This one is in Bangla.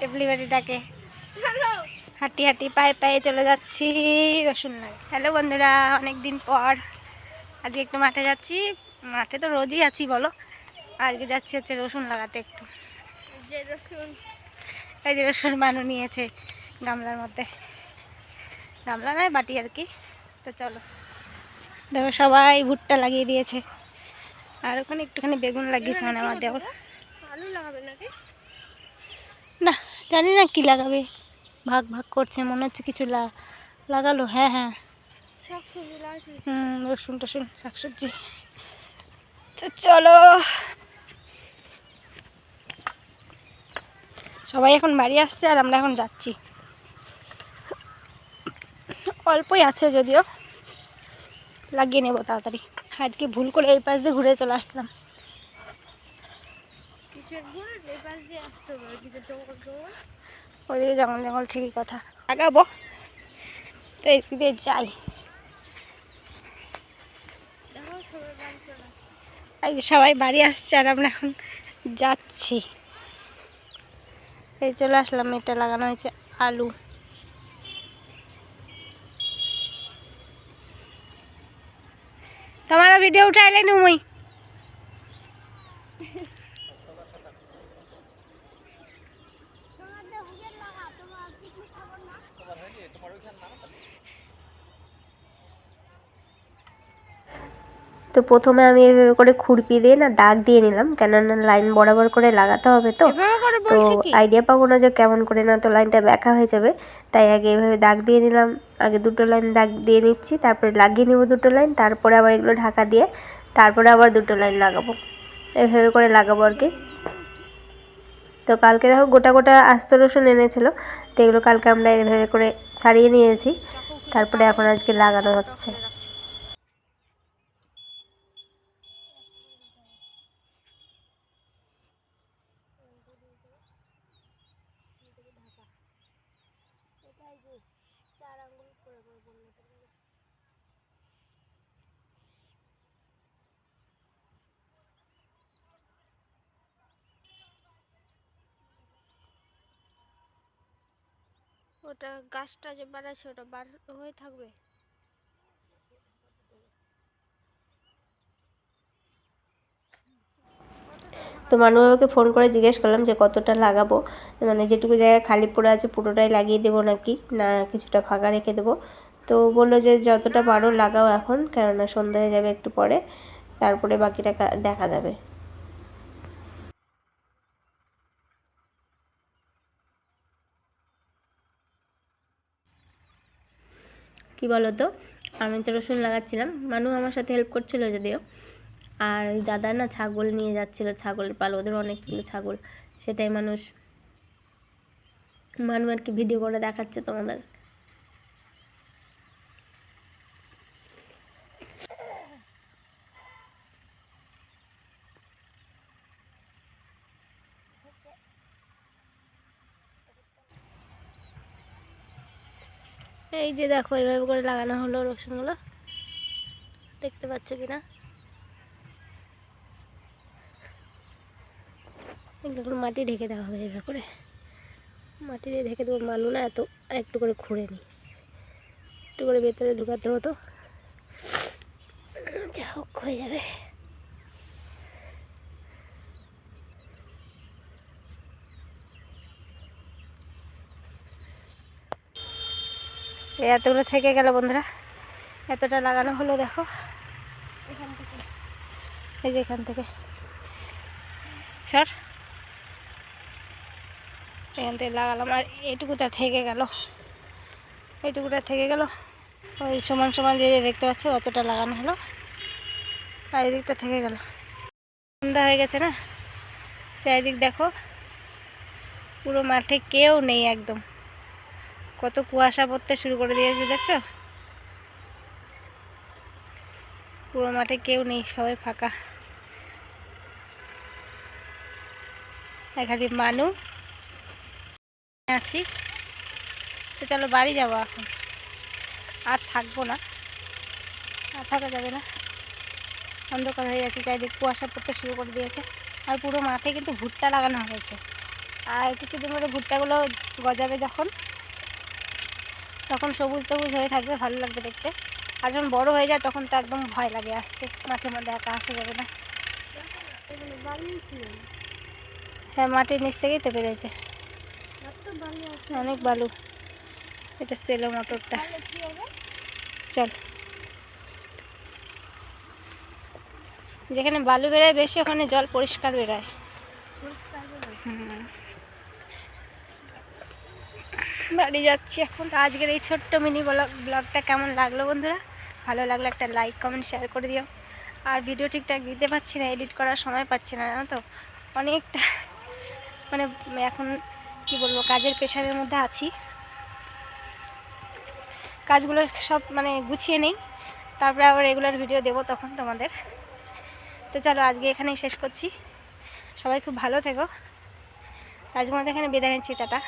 টেবলি বাড়িটাকে হাঁটি হাঁটি পায়ে পায়ে চলে যাচ্ছি রসুন লাগে হ্যালো বন্ধুরা অনেক দিন পর আজকে একটু মাঠে যাচ্ছি। মাঠে তো রোজই আছি বলো। আজকে যাচ্ছি হচ্ছে রসুন লাগাতে একটু। যে রসুন। এই যে রসুন মানু নিয়েছে গামলার মধ্যে। গামলা নয় বাটি আর কি। তো চলো। দেখো সবাই ভুট্টা লাগিয়ে দিয়েছে। আর ওখানে একটুখানি বেগুন লাগিয়েছে মানে আমার দেওয়ার আলু লাগাবে নাকি? না জানি না কি লাগাবে। ভাগ ভাগ করছে মনে হচ্ছে কিছু লাগালো। হ্যাঁ হ্যাঁ। হুম রসুন টসুন শাকসবজি। তো চলো। সবাই এখন বাড়ি আসছে আর আমরা এখন যাচ্ছি। অল্পই আছে যদিও। লাগিয়ে নেব তাড়াতাড়ি। আজকে ভুল করে এই পাশ দিয়ে ঘুরে চলে আসলাম কিসের ঘুরে এই পাশ দিয়ে আসতে হবে ওইদিকে জঙ্গল জঙ্গল ঠিকই কথা। লাগাবো তো এই দিক দিয়ে যাই। দেখো সবাই বাড়ি আসছে। এই সবাই বাড়ি আসছে আর আমরা এখন যাচ্ছি। এই চলে আসলাম এটা লাগানো হয়েছে আলু। তোমার ভিডিও উঠাইলে নুমই। তো প্রথমে আমি এভাবে করে খুরপি দিয়ে না দাগ দিয়ে নিলাম কেননা লাইন বরাবর করে লাগাতে হবে তো। তো আইডিয়া পাবো না যে কেমন করে না তো লাইনটা ব্যাকা হয়ে যাবে। তাই আগে এভাবে দাগ দিয়ে নিলাম আগে দুটো লাইন দাগ দিয়ে নিচ্ছি তারপরে লাগিয়ে নেব দুটো লাইন তারপরে আবার এগুলো ঢাকা দিয়ে তারপরে আবার দুটো লাইন লাগাবো। এভাবে করে লাগাবো আর কি। তো কালকে দেখো গোটা গোটা আস্ত রসুন এনেছিল তো এগুলো কালকে আমরা এভাবে করে ছাড়িয়ে নিয়েছি। তারপরে এখন আজকে লাগানো হচ্ছে। ওটা গাছটা যে বাড়াচ্ছে ওটা বার হয়ে থাকবে? তো মানু বাবাকে ফোন করে জিজ্ঞেস করলাম যে কতটা লাগাবো। মানে যেটুকু জায়গায় খালি পড়ে আছে পুরোটাই লাগিয়ে দেবো নাকি? না, কিছুটা ফাঁকা রেখে দেবো। তো বলল যে যতটা পারো লাগাও এখন, কেননা সন্ধ্যা হয়ে যাবে একটু পরে, তারপরে বাকিটা দেখা যাবে। কি বলো তো আমি তো রসুন লাগাচ্ছিলাম। মানু আমার সাথে হেল্প করছিল যদিও। আর দাদা না ছাগল নিয়ে যাচ্ছিল, ছাগলের পাল ওদের অনেক ছিল ছাগল। সেটাই মানুষ, মানু আর কি ভিডিও করে দেখাচ্ছে তোমাদের। এই যে দেখো, এইভাবে করে লাগানো হলো রসুনগুলো। দেখতে পাচ্ছ কি না এগুলো মাটি ঢেকে দেওয়া হবে এভাবে করে। মাটি দিয়ে ঢেকে দেবো মানু না এত একটু করে খুঁড়ে নিই। একটু করে ভেতরে ঢুকাতে হতো যা হোক, হয়ে যাবে। এতগুলো থেকে গেল বন্ধুরা। এতটা লাগানো হলো, দেখো। এখান থেকে এই যে এখান থেকে। সর। এখান থেকে লাগালাম আর এইটুকুটা থেকে গেল। এটুকুটা থেকে গেল। ওই সমান সমান যে দেখতে পাচ্ছ অতটা লাগানো হলো। আর এদিকটা থেকে গেল। সন্ধ্যা হয়ে গেছে না? চারিদিক দেখো। পুরো মাঠে কেউ নেই একদম। কত কুয়াশা পড়তে শুরু করে দিয়েছে, দেখছ? পুরো মাঠে কেউ নেই, সবাই ফাঁকা। এখানে মানু আছি। তো চলো বাড়ি যাব এখন। আর থাকব না। আর থাকা যাবে না। অন্ধকার হয়ে গেছে, চারিদিক কুয়াশা পড়তে শুরু করে দিয়েছে। আর পুরো মাঠে কিন্তু ভুট্টা লাগানো হয়েছে। আর কিছুদিন পরে ভুট্টাগুলো গজাবে যখন, তখন সবুজ সবুজ হয়ে থাকবে, ভালো লাগবে দেখতে। আর যখন বড় হয়ে যায়, তখন তো একদম ভয় লাগে আসতে। মাঠের মধ্যে একা আসা যাবে না। হ্যাঁ মাটির নিচ থেকেই তো বেড়েছে অনেক বালু। এটা সেলো মোটরটা চল। যেখানে বালু বেরোয়, বেশি ওখানে জল পরিষ্কার বেরোয়। বাড়ি যাচ্ছি এখন। তো আজকের এই ছোট্ট মিনি ব্লগ ব্লগটা কেমন লাগল বন্ধুরা? ভালো লাগলে একটা লাইক কমেন্ট শেয়ার করে দিও। আর ভিডিও ঠিকঠাক দিতে পারছি না এডিট করার সময় পাচ্ছি না তো? অনেকটা মানে এখন কি বলব, কাজের প্রেশারের মধ্যে আছি। কাজগুলো সব মানে গুছিয়ে নেই। তারপরে আবার রেগুলার ভিডিও দেব তখন তোমাদের। তো চলো আজকে এখানেই শেষ করছি। সবাই খুব ভালো থেকো। আজকে মধ্যে এখানে বিদায় নিচ্ছি, টাটা।